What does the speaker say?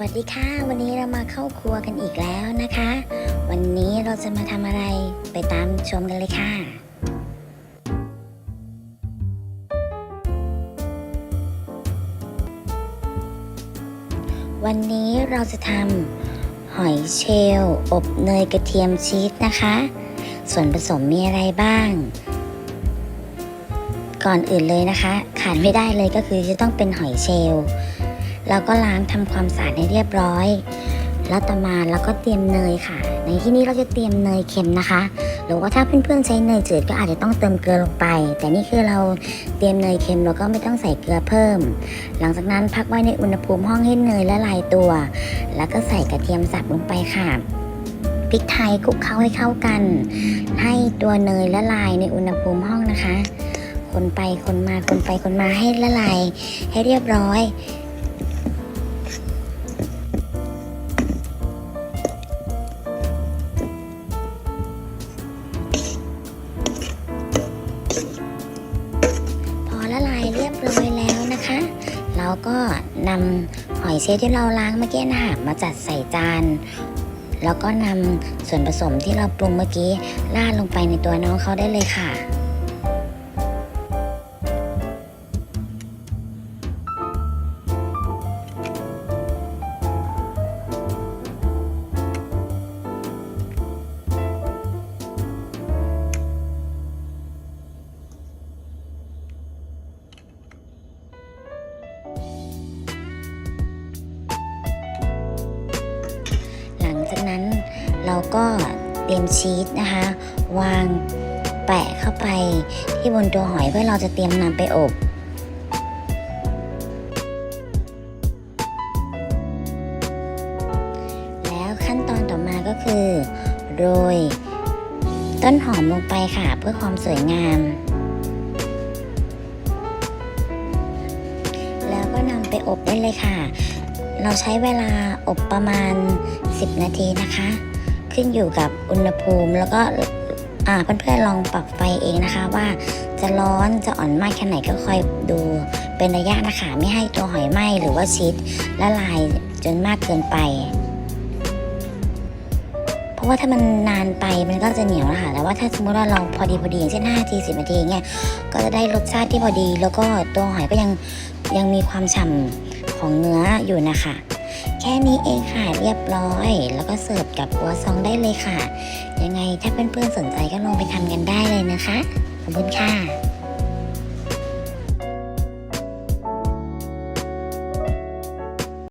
วัสดีค่ะ วันนี้เรามาเข้าครัวกันอีกแล้วนะคะ วันนี้เราจะมาทำอะไรไปตามชมกันเลยค่ะ วันนี้เราจะทำหอยเชลล์อบเนยกระเทียมชีสนะคะ ส่วนผสมมีอะไรบ้าง ก่อนอื่นเลยนะคะ ขาดไม่ได้เลยก็คือจะต้องเป็นหอยเชลล์ แล้วก็ล้างทำความสะอาดให้เรียบร้อย แล้วต่อมาเราก็เตรียมเนยค่ะ ในที่นี้เราจะเตรียมเนยเค็มนะคะ หรือว่าถ้าเพื่อนๆใช้เนยจืดก็อาจจะต้องเติมเกลือลงไป แต่นี่คือเราเตรียมเนยเค็มเราก็ไม่ต้องใส่เกลือเพิ่ม หลังจากนั้นพักไว้ในอุณหภูมิห้องให้เนยละลายตัว แล้วก็ใส่กระเทียมสับลงไปค่ะพริกไทยคลุกเคล้าให้เข้ากัน ให้ตัวเนยละลายในอุณหภูมิห้องนะคะ คนไปคนมาคนไปคนมาให้ละลายให้เรียบร้อย เรียบร้อยแล้วนะคะ เราก็นำหอยเชลล์ที่เราล้างเมื่อกี้นะคะมาจัดใส่จาน แล้วก็นำส่วนผสมที่เราปรุงเมื่อกี้ราดลงไปในตัวน้องเขาได้เลยค่ะ จากนั้นเราก็เตรียมชีสนะคะ วางแปะเข้าไปที่บนตัวหอยเพื่อเราจะเตรียมนำไปอบแล้วขั้นตอนต่อมาก็คือโรย ต้นหอมลงไปค่ะเพื่อความสวยงาม แล้วก็นำไปอบได้เลยค่ะ เราใช้เวลาอบประมาณ 10 นาทีนะคะ ขึ้นอยู่กับอุณหภูมิแล้วก็อ่าเพื่อนๆลองปรับไฟเองนะคะ ว่าจะร้อนจะอ่อนมากแค่ไหนก็คอยดูเป็นระยะนะคะไม่ให้ตัวหอยไหม้หรือว่าชีสละลายจนมากเกินไป เพราะว่าถ้ามันนานไปมันก็จะเหนียวนะคะแต่ว่าถ้าสมมติว่าเราพอดีพอดีอย่างเช่น5นาที10นาทีเงี้ยก็จะได้รสชาติที่พอดี แล้วก็ตัวหอยก็ยังยังมีความฉ่ำ ของเนื้ออยู่นะคะ แค่นี้เองค่ะเรียบร้อย แล้วก็เสิร์ฟกับกัวซองได้เลยค่ะ ยังไงถ้าเพื่อนๆสนใจก็ลองไปทำกันได้เลยนะคะ ขอบคุณค่ะ